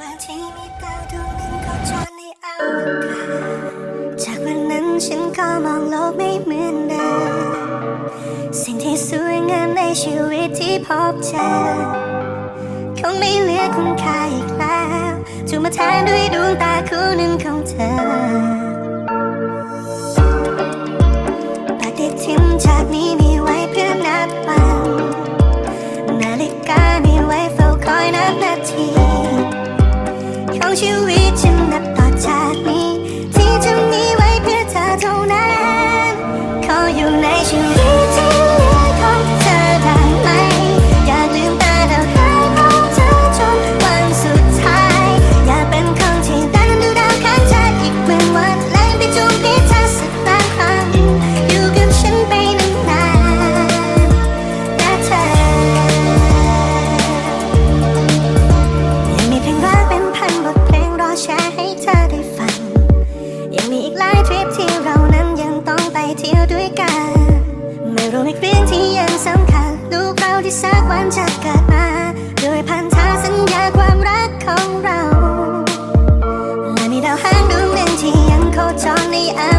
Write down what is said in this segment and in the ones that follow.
ว่าที่มีดาวดวงหนึ่งเขาจนในอวกาศจากวันนั้นฉันก็มองโลกไม่เหมือนเดิมสิ่งที่สวยงามในชีวิตที่พบเจอคงไม่เหลือคุณค่าอีกแล้วถูกมาแทนด้วยดวงตาคู่หนึ่งของเธอปฏิทินจากนี้มีไว้เพื่อนับวัน นาฬิกามีไว้เฝ้าคอยนับนาที you in ความชักเกิดมาโดยพันธะสัญญาความรักของเรา และมีดาวหางดวงหนึ่งที่ยังโคจรในอา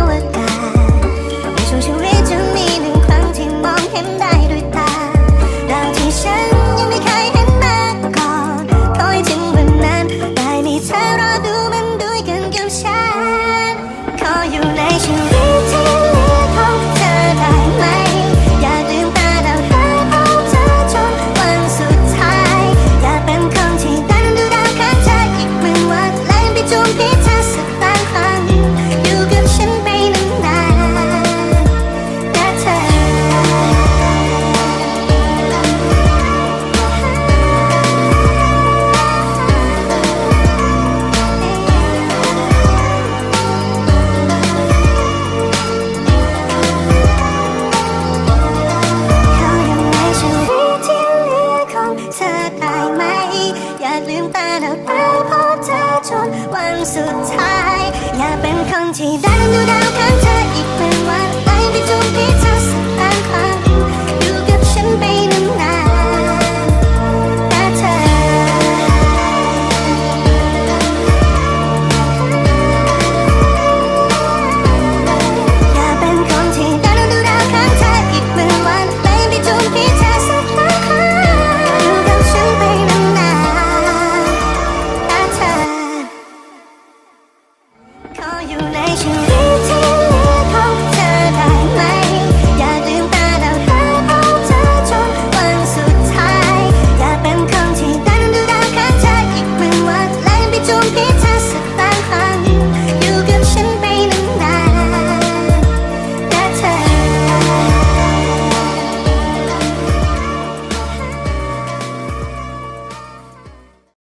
แต่เราไปพบเธอจนวันสุดท้าย อย่าเป็นคนที่ได้